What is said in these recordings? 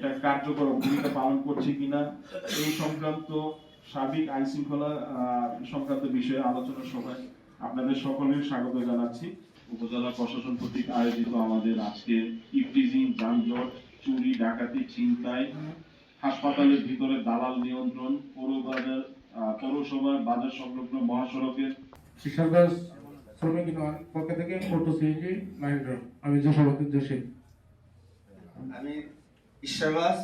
এটা কার্যকর ভূমিকা পালন করছে কিনা এই সংক্রান্ত সার্বিক আইন শৃঙ্খলা সংক্রান্ত বিষয়ে আলোচনা সভায় আপনাদের সকলের স্বাগত জানাচ্ছি। উপজেলা প্রশাসন কর্তৃক আয়োজিত আমাদের আজকে ইফটিজিং যানজট চুরি ডাকাতি ছিনতাই হাসপাতালের ভিতরে দালাল নিয়ন্ত্রণ পৌরবাজার পৌরসভার বাজার সংলগ্ন মহাসড়কের কিশোরগঞ্জ শ্রমিক পক্ষ থেকে অটো সিএনজি মাহেন্দ্র আমি যশোবতী জোশী আমি ঈশ্বরবাস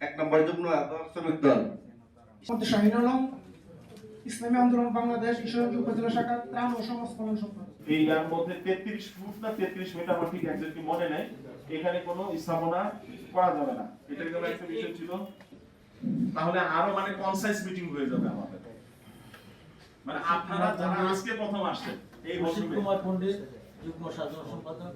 এক নম্বর যুগ্ম শ্রমিক দল। শাহিন আলম ইসলামী আন্দোলন বাংলাদেশ ঈশ্বরগঞ্জ উপজেলা শাখা ত্রাণ ও সংস্করণ এই এর মধ্যে তেত্রিশ ফুট না তেত্রিশ মিটার আমার ঠিক একজনকে মনে নেই। এখানে কোনো স্থাপনা করা যাবে না। এটা গেল একটা বিষয় ছিল। তাহলে আরও মানে কনসাইজ মিটিং হয়ে যাবে আমাদের। মানে আপনারা যারা আজকে প্রথম আসছেন এই মৌসুমে কুমার পণ্ডিত যুগ্ম সাধারণ সম্পাদক।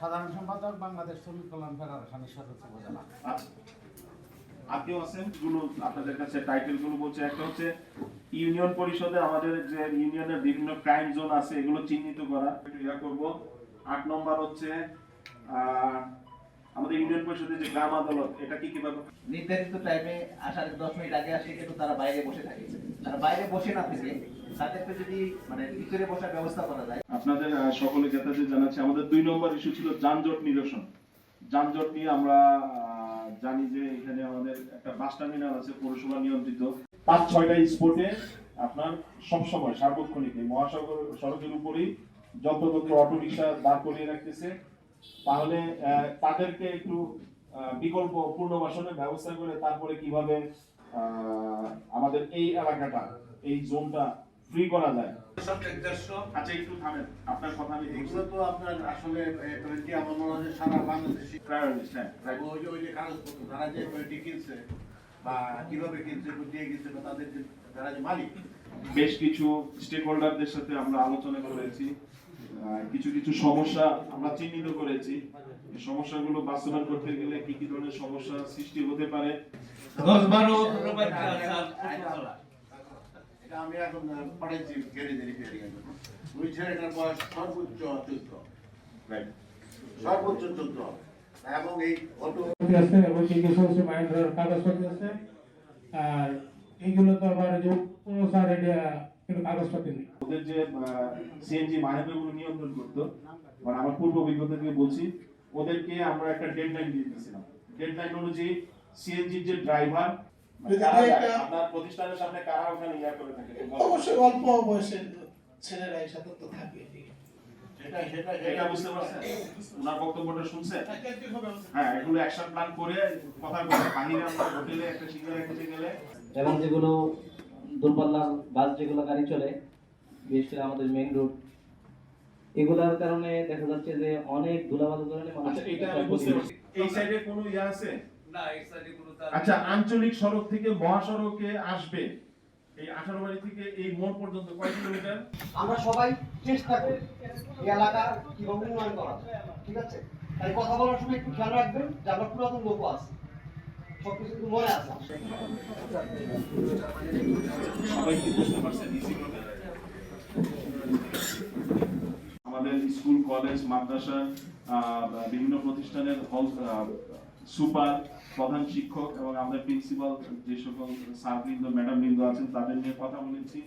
সাধারণ সম্পাদক বাংলাদেশ শ্রমিক কল্যাণ ফেডারেশনের সদস্য উপজেলা। আছেনগুলো আপনাদের কাছে টাইটেলগুলো বলছে। একটা হচ্ছে ইউনিয়ন পরিষদে আমাদের যে ইউনিয়নের বিভিন্ন ক্রাইম জোন আছে এগুলো চিহ্নিত করা। একটু ইয়া করব। আট নম্বর হচ্ছে আহ, আমাদের ইউনিয়ন পরিষদের যে গ্রাম আদালত এটা কি কীভাবে নির্ধারিত টাইমে আসার দশ মিনিট আগে আসলে কিন্তু তারা বাইরে বসে থাকে। তারা বাইরে বসে না থেকে তাদেরকে যদি মানে ভিতরে বসার ব্যবস্থা করা যায়। আপনাদের সকলে জানাচ্ছি আমাদের দুই নম্বর ইস্যু ছিল যানজট নিরসন। যানজট নিয়ে আমরা জানি যে এখানে আমাদের একটা বাস টার্মিনাল আছে পৌরসভা নিয়ন্ত্রিত। পাঁচ ছয়টা স্পটে আপনার সবসময় সার্বক্ষণিক মহাসাগর সড়কের উপরেই যত্রতত্র অটো রিক্সা দাঁড় করিয়ে রাখতেছে। তাহলে তাদেরকে একটু বিকল্প পুনর্বাসনের ব্যবস্থা করে তারপরে কীভাবে আমাদের এই এলাকাটা এই জোনটা ফ্রি করা যায়। আচ্ছা একটু থামেন। আপনার কথা আমি এগুলো তো আপনার আসলে টোয়েন্টি আমার মনে হয় সারা বাংলাদেশে প্রায়োরিটি হ্যাঁ right. ওই ওই যে কাগজপত্র তারা যে টোয়েন্টি কিনছে বা কীভাবে কিনছে দিয়ে কিনছে বা তাদের যে তারা যে মালিক। বেশ কিছু স্টেক হোল্ডারদের সাথে আমরা আলোচনা করেছি। কিছু কিছু সমস্যা আমরা চিহ্নিত করেছি। সমস্যাগুলো বাস্তবায়ন করতে গেলে কি কি ধরনের সমস্যা সৃষ্টি হতে পারে? আমি এখন আহ, পাঠাইছি গ্যারেজে রিপেয়ারিং ওই ছেলেটার বয়স সর্বোচ্চ চোদ্দ। সর্বোচ্চ চোদ্দ। এবং এই অটো আছে এবং কি কিছু কাগজপত্র আছে। আর এইগুলো তো আবার যে কোনো স্যার এটা কিন্তু কাগজপত্র নেই। ওদের যে সিএনজি মাহেন্দ্রগুলো নিয়ন্ত্রণ করতো মানে আমার পূর্ব অভিজ্ঞতা থেকে বলছি ওদেরকে আমরা একটা ডেডলাইন দিয়ে দিয়েছিলাম ডেডলাইন অনুযায়ী সিএনজি যে ড্রাইভার আপনার প্রতিষ্ঠানের সামনে কারা ওখানে ইয়া করে থাকে? অবশ্যই অল্প বয়সের ছেলেরা সাথে তো থাকে এটা বুঝতে পারছেন? ওনার বক্তব্যটা শুনছেন? হ্যাঁ এগুলো অ্যাকশন প্ল্যান করে কথা বলে বাহিরে আমরা হোটেলে একটা সিঙ্গারা খেতে গেলে এবং যেগুলো দূরপাল্লার বাস যেগুলো গাড়ি চলে বিশেষ করে আমাদের মেইন রোড এগুলার কারণে দেখা যাচ্ছে যে অনেক ধুলাবালুর কারণে মানুষ আচ্ছা এটা বুঝতে পারছি। এই সাইডে কোনো ইয়া আছে? না এই সাইডে কোনো তার আচ্ছা আঞ্চলিক সড়ক থেকে মহাসড়কে আসবে এই আঠারো বাড়ি থেকে এই মোড় পর্যন্ত কয় কিলোমিটার? আমরা সবাই চেষ্টা করি এই এলাকা কীভাবে উন্নয়ন করা ঠিক আছে? তাই কথা বলার সময় একটু খেয়াল রাখবেন যে আমরা পুরাতন লোক আছে আমাদের স্কুল, কলেজ, মাদ্রাসা বিভিন্ন প্রতিষ্ঠানের হল সুপার, প্রধান শিক্ষক এবং আমাদের প্রিন্সিপাল যে সকল স্যার বৃন্দ ম্যাডাম বৃন্দ আছেন, তাদের নিয়ে কথা বলেছি।